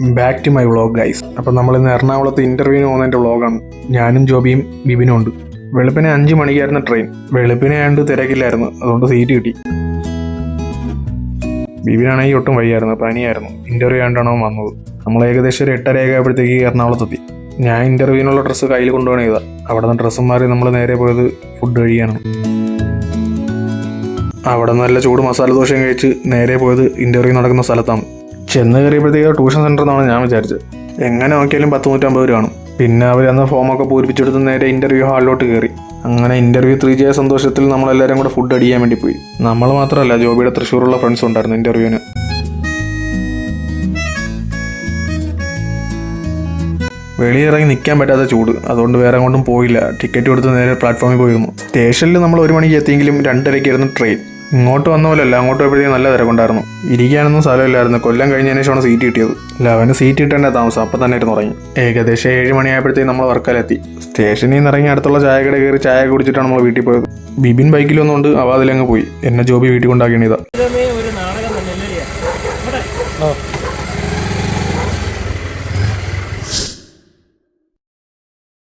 Back to my vlog guys അപ്പം നമ്മൾ ഇന്ന് എറണാകുളത്ത് ഇന്റർവ്യൂവിന് പോകുന്നതിന്റെ വ്ളോഗാണ് ഞാനും ജോബിയും ബിബിനും ഉണ്ട്. വെളുപ്പിനെ അഞ്ച് മണിക്കായിരുന്നു ട്രെയിൻ വെളുപ്പിനെ ആണ്ട് തിരക്കില്ലായിരുന്നു. അതുകൊണ്ട് സീറ്റ് കിട്ടി. ബിബിനാണെങ്കിൽ ഒട്ടും വയ്യായിരുന്നു പനിയായിരുന്നു. ഇന്റർവ്യൂ ആണ്ടാണ് വന്നത്. നമ്മൾ ഏകദേശം ഒരു എട്ടര ആയപ്പോഴത്തേക്ക് എറണാകുളത്തെത്തി. ഞാൻ ഇന്റർവ്യൂവിനുള്ള ഡ്രസ്സ് കയ്യിൽ കൊണ്ടുപോകണ ചെയ്താൽ അവിടെ നിന്ന് ഡ്രസ്സും മാറി നമ്മൾ നേരെ പോയത് ഫുഡ് കഴിക്കാനാണ് അവിടെ നല്ല ചൂട് മസാല ദോശയും കഴിച്ച് നേരെ പോയത് ഇന്റർവ്യൂ നടക്കുന്ന സ്ഥലത്താണ്. ചെന്ന് കയറിയപ്പോഴത്തേക്ക് ട്യൂഷൻ സെന്റർ എന്നാണ് ഞാൻ വിചാരിച്ചത്. എങ്ങനെ നോക്കിയാലും പത്ത് നൂറ്റമ്പത് രൂപ കാണും പിന്നെ അവർ അന്ന് ഫോമൊക്കെ പൂരിപ്പിച്ചെടുത്ത് നേരെ ഇന്റർവ്യൂ ഹാളിലോട്ട് കയറി. അങ്ങനെ ഇന്റർവ്യൂ ത്രീ ചെയ്യാൻ സന്തോഷത്തിൽ നമ്മളെല്ലാവരും കൂടെ ഫുഡ് അടിക്കാൻ വേണ്ടി പോയി. നമ്മൾ മാത്രമല്ല ജോബിയുടെ തൃശ്ശൂരുള്ള ഫ്രണ്ട്സ് ഉണ്ടായിരുന്നു ഇന്റർവ്യൂവിന് വെളിയിറങ്ങി നിൽക്കാൻ പറ്റാത്ത ചൂട്. അതുകൊണ്ട് വേറെ അങ്ങോട്ടും പോയില്ല. ടിക്കറ്റ് കൊടുത്ത് നേരെ പ്ലാറ്റ്ഫോമിൽ പോയിരുന്നു. സ്റ്റേഷനിൽ നമ്മൾ ഒരു മണിക്ക് എത്തിയെങ്കിലും രണ്ടരയ്ക്കായിരുന്നു ട്രെയിൻ ഇങ്ങോട്ട് വന്ന അങ്ങോട്ട് പോയപ്പോഴത്തേക്കും നല്ല തിരക്കുണ്ടായിരുന്നു. ഇരിക്കാനൊന്നും സ്ഥലമില്ലായിരുന്നു. കൊല്ലം കഴിഞ്ഞതിന് ശേഷമാണ് സീറ്റ് കിട്ടിയത്. ലെവന് സീറ്റ് കിട്ടേണ്ട താമസം അപ്പം തന്നെ ഇരുന്ന് തുടങ്ങി ഏകദേശം ഏഴ് മണിയായപ്പോഴത്തേക്കും നമ്മൾ വർക്കലെത്തി. സ്റ്റേഷനിൽ നിന്ന് ഇറങ്ങി അടുത്തുള്ള ചായക്കട കട കയറി ചായ കുടിച്ചിട്ടാണ് നമ്മൾ വീട്ടിൽ പോയത്. ബിബിൻ ബൈക്കിൽ വന്നുകൊണ്ട് അവ അതിലങ്ങ് പോയി. എന്നെ ജോബി വീട്ടിൽ കൊണ്ടാക്കിയണിതാ ഒരു നാടകം തന്നെ അല്ലേ ഇവിടെ.